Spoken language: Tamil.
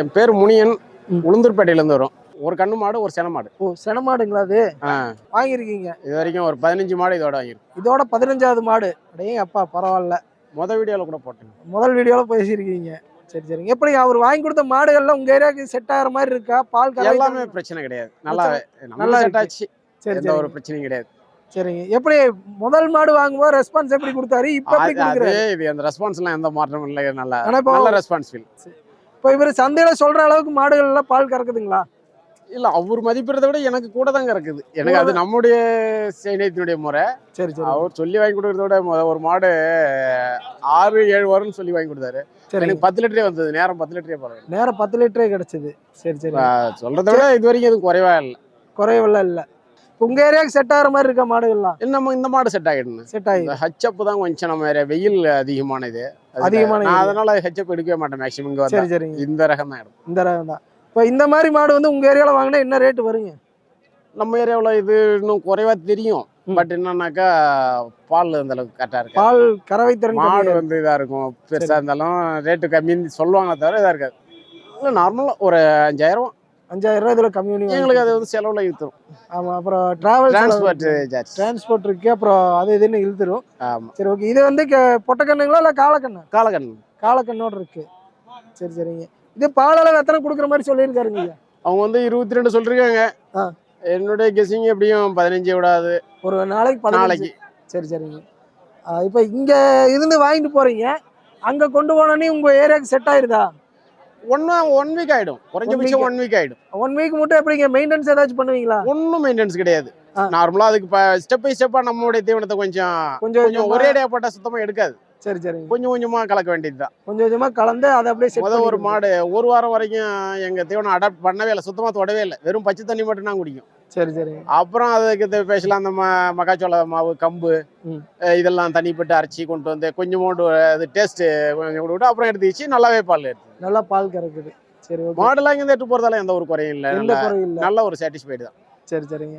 என் பேர் முனியன். உளுந்தூர்பேட்டையிலேருந்து வரும். ஒரு கண்ணு மாடு ஒரு சென மாடு. ஓ சென மாடுங்களா அது? வாங்கியிருக்கீங்க. இது வரைக்கும் ஒரு பதினஞ்சு மாடு இதோட வாங்கியிருக்கேன் இதோட பதினஞ்சாவது மாடு. அடே அப்பா பரவாயில்ல. மொதல் வீடியோவில் கூட போட்டேன். முதல் வீடியோவில் பேசியிருக்கீங்க. சரி சரிங்க. எப்படி அவர் வாங்கி கொடுத்த மாடுகள்லாம் உங்க ஏரியாவுக்கு செட் ஆகிற மாதிரி இருக்கா? பால் எல்லாமே பிரச்சனை கிடையாது. நல்லா நல்லா செட். ஆச்சு. சரி எந்த ஒரு பிரச்சனையும் கிடையாது. சரிங்க. எப்படி முதல் மாடு வாங்கும்போது ரெஸ்பான்ஸ் எப்படி கொடுத்தாரு? இப்போ எப்படி கொடுக்குறாரு? அந்த ரெஸ்பான்ஸ்லாம் எந்த மாற்றமும் இல்லை. நல்லா நல்ல ரெஸ்பான்ஸ் ஃபீல் இப்போ இவர் சந்தையில சொல்ற அளவுக்கு மாடுகள் எல்லாம் பால் கறக்குதுங்களா? இல்ல அவர் மதிப்பிடுறத விட எனக்கு கூட தாங்க இருக்குது எனக்கு அது நம்முடைய சைனியத்தினுடைய முறை. சரி சரி. அவர் சொல்லி வாங்கி கொடுக்கறத விட ஒரு மாடு ஆறு ஏழு வரும்னு சொல்லி வாங்கி கொடுத்தாரு. சரி. எனக்கு பத்து லிட்டரே வந்தது நேரம் பத்து லிட்டரே பரவாயில்ல. நேரம் பத்து லிட்டரே கிடைச்சது. சரி சரி. ஆஹ் சொல்றதை விட இது வரைக்கும் எதுவும் குறைவா இல்லை. குறைவெல்லாம் இல்ல. உங்க ஏரியாவுக்கு செட் ஆகிற மாதிரி இருக்கா மாடுகள்லாம்? நம்ம இந்த மாடு செட் ஆகிடணும் செட் ஆகி. ஹச்சப் தான் கொஞ்சம் நம்ம area வெயில் அதிகமானது. அதிகமான. அதனால ஹச்சப் எடுக்கவே மாட்டேன். மேக்ஸிமம் இங்க சரி சரிங்க. இந்த ரகம் தான் இந்த ரகம் தான். இப்போ இந்த மாதிரி மாடு வந்து உங்க ஏரியால வாங்கினா என்ன ரேட் வருங்க? நம்ம ஏரியாவுல இது இன்னும் குறைவா தெரியும். பட் என்னன்னாக்கா பால் அந்த அளவுக்கு கரெக்டா இருக்கு பால் கறவை திறன் மாடு வந்து இதா இருக்கும். பெருசா இருந்தாலும் ரேட்டு கம்மின்னு சொல்லுவாங்க தவிர இதா இருக்காது. இல்லை நார்மலா ஒரு அஞ்சாயிரம் அஞ்சாயிரம் ரூபாய் இதுல கம்மி பண்ணி எங்களுக்கு அது வந்து செலவுல இழுத்துரும். ஆமா அப்புறம் டிராவல் டிரான்ஸ்போர்ட் சார்ஜ் டிரான்ஸ்போர்ட் இருக்கு அப்புறம் அது இதுன்னு இழுத்துரும். ஆமா. சரி ஓகே இது வந்து பொட்டக்கண்ணுங்களா இல்ல காலக்கண்ணா? காலக்கண் காலக்கண்ணோட இருக்கு. சரி சரிங்க. இது பால் அளவு எத்தனை கொடுக்குற மாதிரி சொல்லியிருக்காருங்க அவங்க வந்து இருபத்தி ரெண்டு சொல்லிருக்காங்க. ஆ. என்னுடைய கெஸிங் எப்படியும் பதினஞ்சு விடாது. ஒரு நாளைக்கு நாளைக்கு. சரி சரிங்க. இப்போ இங்க இருந்து வாங்கிட்டு போறீங்க. அங்க கொண்டு போனோடனே உங்க ஏரியாவுக்கு செட் ஆயிருதா? ஒன் ஒன் வீக் ஆயிடும். குறைஞ்சபட்சம் ஒன் வீக் ஆயிடும். ஒன் வீக் மட்டும் எப்படிங்க? மெயின்டெனன்ஸ் ஏதாச்சும் பண்ணுவீங்களா? ஒன்றும் மெயின்டெனன்ஸ் கிடையாது. நார்மலா அதுக்கு ஸ்டெப் பை ஸ்டெப்பா நம்மளுடைய தீவனத்தை கொஞ்சம் கொஞ்சம் ஒரே அடியா போட்டா சுத்தமா எடுக்காது. சரி சரிங்க. கொஞ்சம் கொஞ்சமா கலக்க வேண்டியதுதான். கொஞ்சம் கொஞ்சமா கலந்து அதை அப்படியே செட் முத ஒரு மாடு ஒரு வாரம் வரைக்கும் எங்க தீவனம் அடாப்ட் பண்ணவே இல்லை சுத்தமா தொடவே இல்லை. வெறும் பச்சை தண்ணி மட்டும் தான் குடிக்கும். சரி சரிங்க அப்புறம் அதுக்கு ஸ்பெஷலாக அந்த ம- மக்காச்சோள மாவு கம்பு இதெல்லாம் தண்ணிப்பட்டு அரைச்சி கொண்டு வந்து கொஞ்சோண்டு அது டேஸ்ட் கொஞ்சம் கொடுத்து அப்புறம் எடுத்து வச்சு நல்லாவே பால் எடுத்து நல்லா பால் கறக்குது. சரி ஓகே. மாடுலாம் இங்கே எடுத்து போறதால எந்த ஒரு குறையும் இல்லை. எந்த நல்ல குறையும் இல்லை. நல்ல ஒரு சாட்டிஸ்ஃபைடு தான். சரி சரிங்க.